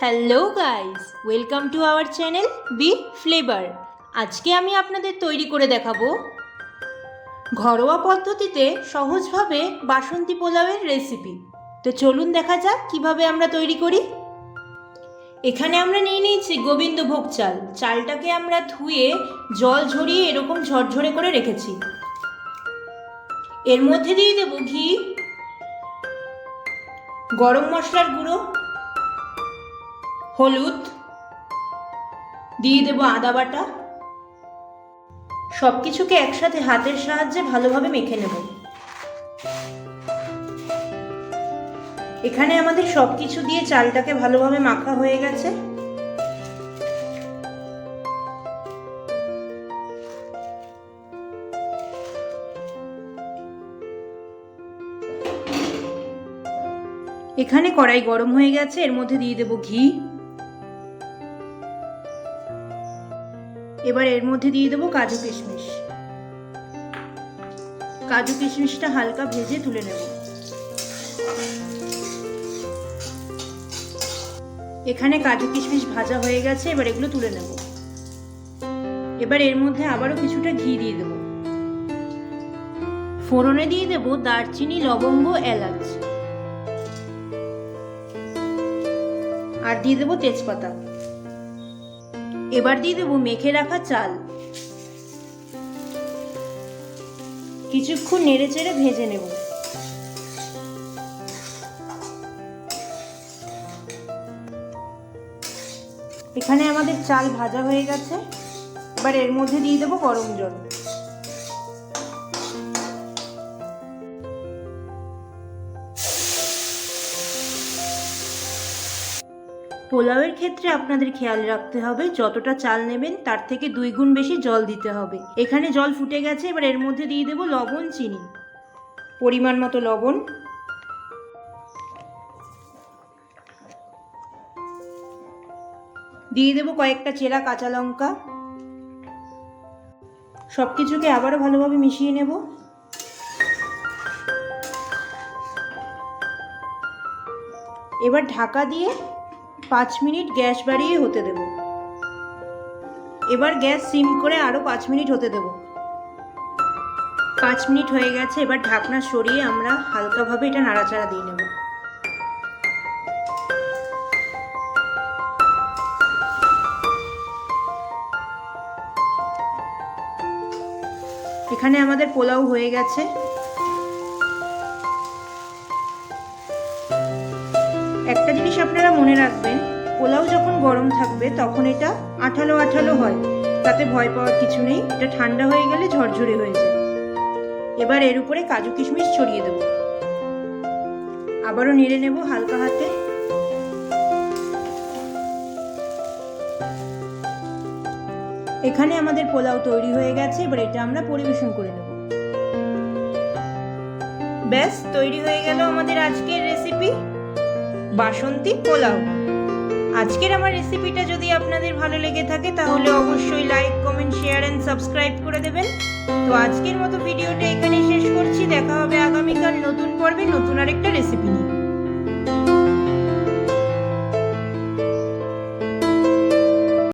Hello guys welcome to our channel B flavour আজকে আমি আপনাদের তৈরি করে দেখাবো ঘরোয়া পদ্ধতিতে সহজভাবে বাসন্তী পোলাওয়ের রেসিপি তো চলুন দেখা যাক কীভাবে আমরা তৈরি করি। এখানে আমরা নিয়ে নিয়েছি গোবিন্দভোগ চাল। চালটাকে আমরা ধুয়ে জল ঝরিয়ে এরকম ঝরঝরে করে রেখেছি। এর মধ্যে দিয়ে দেবো ঘি, গরম মশলার গুঁড়ো হলুদ, দিয়ে দেবো আদা বাটা। সব কিছুকে একসাথে হাতের সাহায্যে ভালোভাবে মেখে নেব। এখানে আমাদের সব কিছু দিয়ে চালটাকে ভালোভাবে মাখা হয়ে গেছে। এখানে কড়াই গরম হয়ে গেছে, এর মধ্যে দিয়ে দেব ঘি। এবার এর মধ্যে দিয়ে দেবো কাজু কিশমিশ। কাজু কিশমিশটা হালকা ভেজে তুলে নেব। এখানে কাজু কিশমিশ ভাজা হয়ে গেছে, এবার এগুলো তুলে নেব। এবার এর মধ্যে আবারও কিছুটা ঘি দিয়ে দেব। ফোড়নে দিয়ে দেব দারচিনি, লবঙ্গ, এলাচ। আর দিয়ে দেবো তেজপাতা। এবার দিয়ে দেবো মেখে রাখা চাল। কিছুক্ষণ নেড়ে চেড়ে ভেজে নেব। এখানে আমাদের চাল ভাজা হয়ে গেছে। এবার এর মধ্যে দিয়ে দেবো গরম জল। পোলাওয়ের ক্ষেত্রে আপনাদের খেয়াল রাখতে হবে, যতটা চাল নেবেন তার থেকে দুই গুণ বেশি জল দিতে হবে। এখানে জল ফুটে গেছে, এবার এর মধ্যে দিয়ে দেবো লবণ, চিনি। পরিমাণ মতো লবণ। দিয়ে দেবো কয়েকটা চেরা কাঁচা লঙ্কা। সব কিছুকে আবারও ভালোভাবে মিশিয়ে নেব। এবার ঢাকা দিয়ে পাঁচ মিনিট গ্যাস বাড়িয়ে হতে দেব। এবার গ্যাস সিম করে আরও পাঁচ মিনিট হতে দেব। পাঁচ মিনিট হয়ে গেছে, এবার ঢাকনা সরিয়ে আমরা হালকাভাবে এটা নাড়াচাড়া দিয়ে নেব। এখানে আমাদের পোলাও হয়ে গেছে। একটা জিনিস আপনারা মনে রাখবেন, পোলাও যখন গরম থাকবে তখন এটা আঠালো আঠালো হয়। তাতে ভয় পাওয়ার কিছু নেই, এটা ঠান্ডা হয়ে গেলে ঝরঝরে হয়ে যায়। এবার এর উপরে কাজু কিশমিশ ছড়িয়ে দেব। আবারও নেড়ে নেব হালকা হাতে। এখানে আমাদের পোলাও তৈরি হয়ে গেছে, এবার এটা আমরা পরিবেশন করে নেব। ব্যাস, তৈরি হয়ে গেল আমাদের আজকের রেসিপি বাসন্তী পোলাও। আজকের আমার রেসিপিটা যদি আপনাদের ভালো লেগে থাকে, তাহলে অবশ্যই like comment share and subscribe করে দেবেন। তো আজকের মতো ভিডিওটা এখানেই শেষ করছি। দেখা হবে আগামীকাল নতুন পর্বে নতুন আরেকটা রেসিপি নিয়ে।